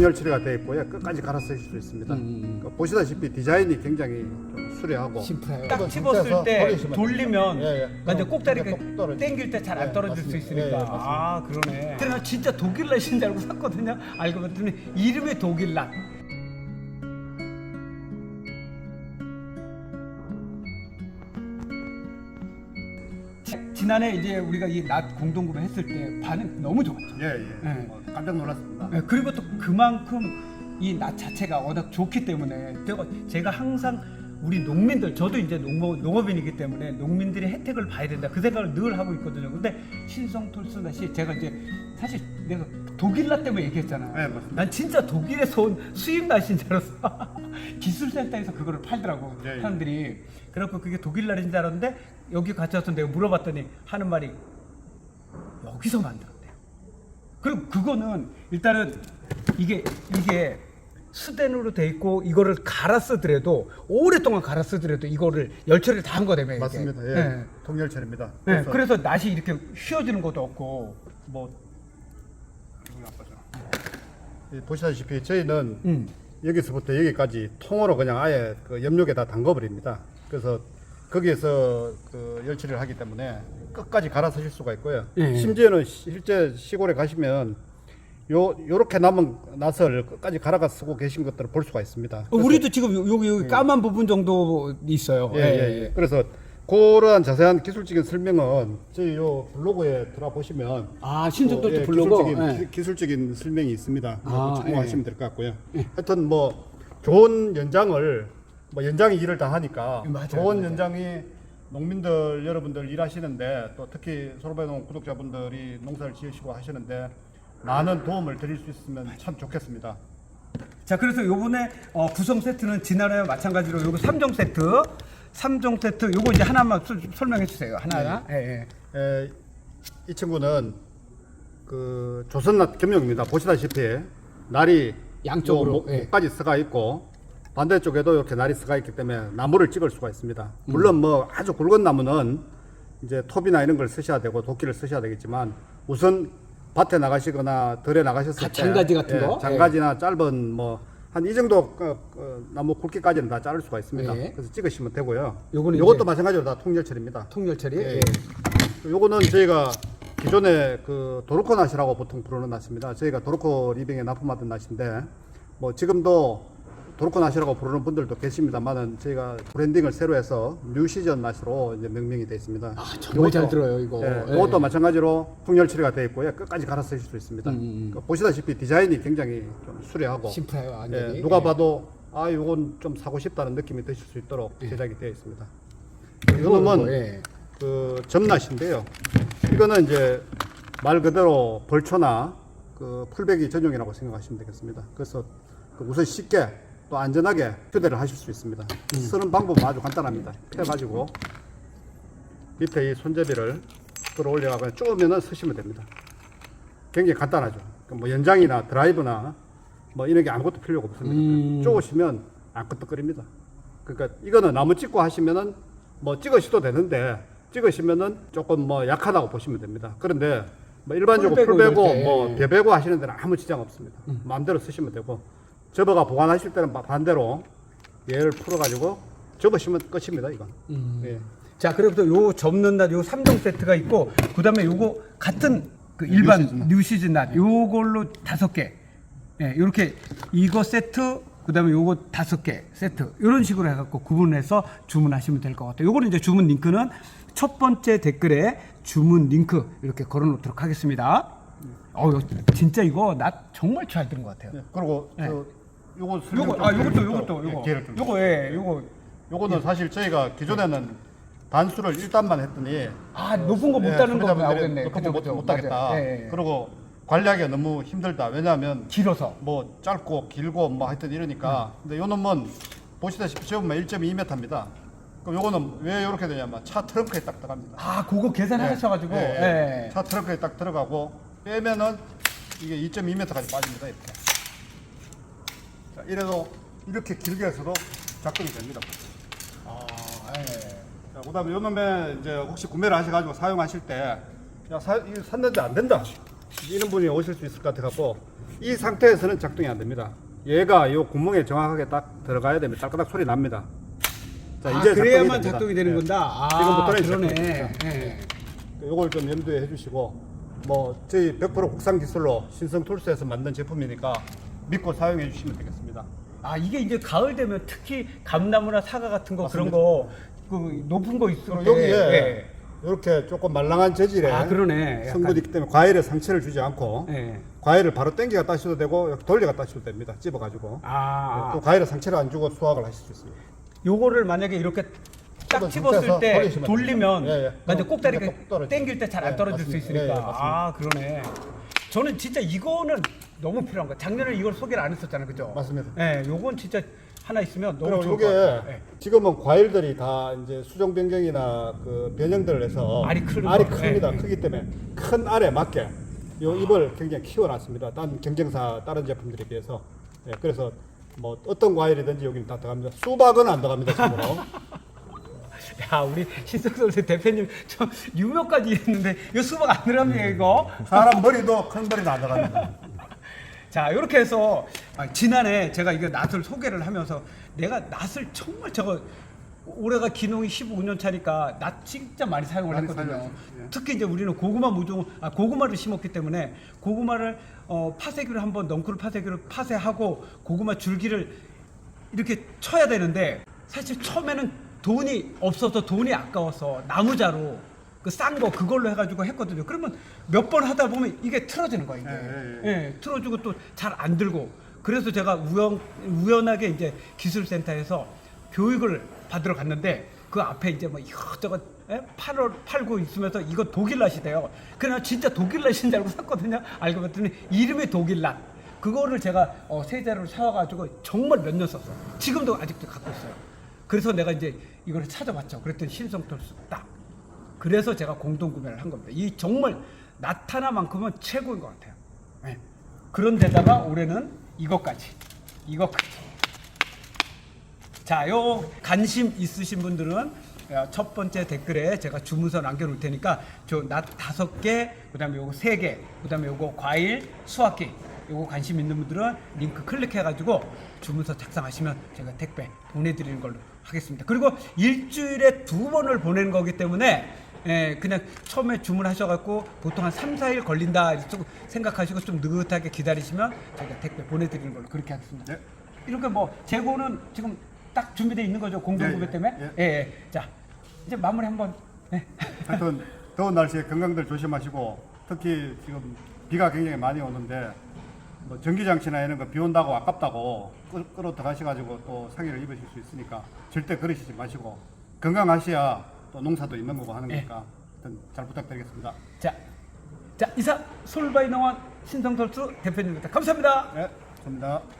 통렬 처리가 되어 있고요. 끝까지 갈아 쓰실 수 있습니다. 음. 그 보시다시피 디자인이 굉장히 좀 수려하고 심플해요. 딱 집었을 때 버리시면 돌리면 돼요. 예, 예. 완전 꼭다리가 똑 떨어지죠. 땡길 때 잘 안 예, 떨어질 수 맞습니다. 있으니까. 예, 예, 맞습니다. 아 그러네. 그래서 진짜 독일낫인 줄 알고 샀거든요. 알고 봤더니 이름이 독일낫. 지- 지난해 이제 우리가 이낫 공동구매 했을 때 반응 너무 좋았죠. 예, 예. 네. 뭐 깜짝 놀랐습니다. 네, 그리고 또 그만큼 이낫 자체가 워낙 좋기 때문에 제가 항상 우리 농민들 저도 이제 농업, 농업인이기 때문에 농민들의 혜택을 봐야 된다 그 생각을 늘 하고 있거든요. 근데 신성 톨스낫이 제가 이제 사실 내가 독일 낫 때문에 얘기했잖아. 네, 맞습니다. 난 진짜 독일에서 온 수입 알았어. 기술센터에서 그거를 팔더라고 예, 예. 사람들이. 그래갖고 그게 독일 낫인 줄 알았는데 여기 같이 와서 내가 물어봤더니 하는 말이 여기서 만들었대요. 그리고 그거는 일단은 이게 이게 수덴으로 돼 있고 이거를 갈아 쓰더라도 오랫동안 갈아 쓰더라도 이거를 열처리를 다 한 거다며. 맞습니다. 예. 네. 처리입니다. 네, 그래서 그래서 낫이 이렇게 휘어지는 것도 없고 뭐이 보시다시피 저희는 음. 여기서부터 여기까지 통으로 그냥 아예 그 염료에 다 담궈버립니다. 그래서 거기에서 그 열처리를 하기 때문에 끝까지 갈아 쓰실 수가 있고요. 예. 심지어는 시- 실제 시골에 가시면 요 요렇게 남은 낫을 끝까지 갈아가 쓰고 계신 것들을 볼 수가 있습니다. 그래서- 우리도 지금 요- 여기 여기 까만 부분 정도 있어요. 예, 예, 예. 그래서 그러한 자세한 기술적인 설명은 저희 요 블로그에 들어 보시면 아 신정도 예, 블로그. 기술적인, 예. 기, 기술적인 설명이 있습니다. 아, 참고하시면 될것 같고요. 하여튼 뭐 좋은 연장을 뭐 연장이 일을 다 하니까 맞아요, 좋은 맞아요. 연장이 농민들 여러분들 일하시는데 또 특히 소로베농 구독자분들이 농사를 지으시고 하시는데 많은 도움을 드릴 수 있으면 참 좋겠습니다. 자 그래서 요번에 어, 구성 세트는 지난해와 마찬가지로 요거 3종 세트 3종 세트 요거 이제 하나만 수- 설명해 주세요 하나하나 예, 예. 에, 이 친구는 그 조선낫 겸용입니다. 보시다시피 날이 양쪽으로, 요 목- 예. 목까지 쓰가 있고 반대쪽에도 이렇게 날이 쓰가 있기 때문에 나무를 찍을 수가 있습니다. 물론 뭐 아주 굵은 나무는 이제 톱이나 이런 걸 쓰셔야 되고 도끼를 쓰셔야 되겠지만 우선 밭에 나가시거나 들에 나가셨을 가- 때 장가지 같은 예, 거? 장가지나 짧은 뭐 한 이 정도 그, 그 나무 굵기까지는 다 자를 수가 있습니다. 예. 그래서 찍으시면 되고요. 요거는 이제- 마찬가지로 다 통렬 처리입니다. 통렬 처리 예. 예. 요거는 저희가 기존에 그 도르코 낫이라고 보통 부르는 낫입니다. 저희가 도르코 리빙에 납품하던 낫인데 뭐 지금도 도르코 낫이라고 부르는 분들도 계십니다만은 저희가 브랜딩을 새로 해서 뉴 시전 낫으로 이제 명명이 되어 있습니다. 아, 정말 잘 요것도- 들어요, 이거. 예, 예. 이것도 마찬가지로 풍열 처리가 되어 있고요. 끝까지 갈아 쓰실 수 있습니다. 음, 그 보시다시피 디자인이 굉장히 좀 수려하고 심플해요 완전히 예, 누가 예. 봐도 아 요건 좀 사고 싶다는 느낌이 드실 수 있도록 제작이 되어 있습니다. 이거는 이거, 예. 그 점낫인데요. 이거는 이제 말 그대로 벌초나 그 풀베기 전용이라고 생각하시면 되겠습니다. 그래서 그 우선 쉽게 또 안전하게 휴대를 하실 수 있습니다. 쓰는 방법은 아주 간단합니다. 펴가지고 밑에 이 손잡이를 끌어올려가고 쪼으면은 쓰시면 됩니다. 굉장히 간단하죠. 그뭐 연장이나 드라이브나 뭐 이런 게 아무것도 필요가 없습니다. 음. 쪼으시면 안 끄떡거립니다. 그러니까 이거는 나무 찍고 하시면은 뭐 찍으셔도 되는데 찍으시면은 조금 뭐 약하다고 보시면 됩니다. 그런데 뭐 일반적으로 풀 때. 뭐벼 베고 하시는 데는 아무 지장 없습니다. 음. 마음대로 쓰시면 되고 접어가 보관하실 때는 바- 반대로 얘를 풀어가지고 접으시면 끝입니다. 이건. 음. 예. 자, 그리고 요 접는 낫, 요 3종 세트가 있고, 그 다음에 요거 같은 그 일반 뉴 시즌 낫, 요걸로 다섯 개. 예, 요렇게 이거 세트, 그 다음에 요거 다섯 개 세트. 요런 식으로 해 갖고 구분해서 주문하시면 될 것 같아요. 요거는 이제 주문 링크는 첫 번째 댓글에 주문 링크 이렇게 걸어 놓도록 하겠습니다. 어, 진짜 이거 낫 정말 잘 들은 것 같아요. 예. 그리고 네. 저 요거 설명 요거, 좀 아, 요것도, 드릴게요. 요것도, 예, 요거. 기회를 좀 요거, 예, 요거. 요거는 사실 저희가 기존에는 단수를 1단만 했더니 아, 높은 거못 예, 따는 거 나오겠네. 높은 그죠, 거 그죠. 못, 못 따겠다. 맞아요. 예, 예. 그리고 관리하기가 너무 힘들다. 왜냐하면 길어서. 뭐 짧고 길고 뭐 하여튼 이러니까. 근데 요 놈은 보시다시피 접으면 1.2m입니다. 그럼 요거는 왜 이렇게 되냐면 차 트렁크에 딱 들어갑니다. 아, 그거 계산하셔가지고. 예, 예, 예. 예. 차 트렁크에 딱 들어가고 빼면은 이게 2.2m까지 빠집니다. 이렇게. 자, 이래도 이렇게 길게 해서도 작동이 됩니다. 아, 예. 자, 그 다음에 요 놈에 이제 혹시 구매를 하셔가지고 사용하실 때, 야, 사, 이거 샀는데 안 된다. 이런 분이 오실 수 있을 것 같아갖고 이 상태에서는 작동이 안 됩니다. 얘가 이 구멍에 정확하게 딱 들어가야 됩니다. 딸까닥 소리 납니다. 자, 아, 이제 그래야만. 작동이 되는 예. 건다. 아, 지금 부터는 그러네. 작동이 예. 요걸 좀 염두에 해주시고 뭐 저희 100% 국산 기술로 신성 툴스에서 만든 제품이니까 믿고 사용해 주시면 되겠습니다. 아 이게 이제 가을 되면 특히 감나무나 사과 같은 거 맞습니다. 그런 거 그 높은 거때 여기에 예. 이렇게 조금 말랑한 재질의 아 그러네. 약간. 성분이 있기 때문에 과일에 상처를 주지 않고 예. 과일을 바로 당겨 따셔도 되고 이렇게 돌려 따셔도 됩니다. 찝어가지고 아, 또 과일에 상처를 안 주고 수확을 하실 수 있습니다. 요거를 만약에 이렇게 딱 집었을 상태에서 때 돌리시면 돌리면. 예, 예. 완전 그럼 꼭다리가 이렇게 꼭 떨어지죠. 땡길 때 잘 안 예, 떨어질 수 맞습니다. 있으니까. 예, 예, 맞습니다. 아 그러네. 저는 진짜 이거는 너무 필요한 거야. 작년에 이걸 소개를 안 했었잖아요, 그죠? 맞습니다. 예, 요건 진짜 하나 있으면 너무 좋을 이게 것 같아요. 예. 지금은 과일들이 다 이제 수종 변경이나 그 변형들을 해서 알이 크는 알이 거. 큽니다. 예, 예. 크기 때문에 큰 알에 맞게 요 잎을 굉장히 키워놨습니다. 딴 경쟁사 다른 제품들에 비해서 예, 그래서 뭐 어떤 과일이든지 여기는 다 들어갑니다. 수박은 안 들어갑니다. 참고로. 야, 우리 신석선 대표님 저 유명까지 했는데 이거 수박 안 들어갑니까 이거? 사람 머리도 큰 머리도 안 들어갑니다. 자 이렇게 해서 아, 지난해 제가 이거 낫을 소개를 하면서 내가 낫을 정말 저거 올해가 기농이 15년 차니까 낫 진짜 많이 사용을 많이 했거든요. 예. 특히 이제 우리는 고구마 모종 아 고구마를 심었기 때문에 고구마를 어, 파쇄기를 한번 넝쿨 파쇄기를 파쇄하고 고구마 줄기를 이렇게 쳐야 되는데 사실 처음에는 돈이 없어서 돈이 아까워서 나무자로 그 싼 거 그걸로 해가지고 했거든요. 그러면 몇 번 하다 보면 이게 틀어지는 거예요. 이게. 예, 예, 틀어주고 또 잘 안 들고 그래서 제가 우연 우연하게 이제 기술센터에서 교육을 받으러 갔는데 그 앞에 이제 뭐 이것저것 예? 팔어, 팔고 있으면서 이거 독일낫이대요. 그냥 진짜 독일낫인 줄 알고 샀거든요. 알고 봤더니 이름이 독일낫. 그거를 제가 어, 세자를 사와가지고 정말 몇 년 썼어. 지금도 아직도 갖고 있어요. 그래서 내가 이제 이거를 찾아봤죠. 그랬더니 신성털수 딱. 그래서 제가 공동 구매를 한 겁니다. 이 정말 나타나만큼은 최고인 것 같아요. 예. 그런 데다가 올해는 이것까지, 이것까지. 자, 요 관심 있으신 분들은 어, 첫 번째 댓글에 제가 주문서 남겨놓을 테니까 저낫 다섯 개, 그다음에 요거 세 개, 그다음에 요거 과일 수확기, 요거 관심 있는 분들은 링크 클릭해가지고 주문서 작성하시면 제가 택배 보내드리는 걸로 하겠습니다. 그리고 일주일에 두 번을 보내는 거기 때문에 예, 그냥 처음에 주문하셔갖고 보통 한 3, 4일 걸린다 이렇게 좀 생각하시고 좀 느긋하게 기다리시면 제가 택배 보내드리는 걸로 그렇게 하겠습니다. 네. 이렇게 뭐 재고는 지금 딱 준비되어 있는 거죠 공동구매 예, 예, 때문에. 예. 예, 예. 자 이제 마무리 한번. 네. 하여튼 더운 날씨에 건강들 조심하시고 특히 지금 비가 굉장히 많이 오는데 뭐 전기장치나 이런 거 비 온다고 아깝다고 끌, 끌어 들어가셔가지고 또 상해를 입으실 수 있으니까 절대 그러시지 마시고 건강하셔야 또 농사도 있는 거고 하는 예. 거니까 하여튼 잘 부탁드리겠습니다. 자, 자 이상 솔바이 농원 신성설수 대표님입니다. 감사합니다. 네, 감사합니다.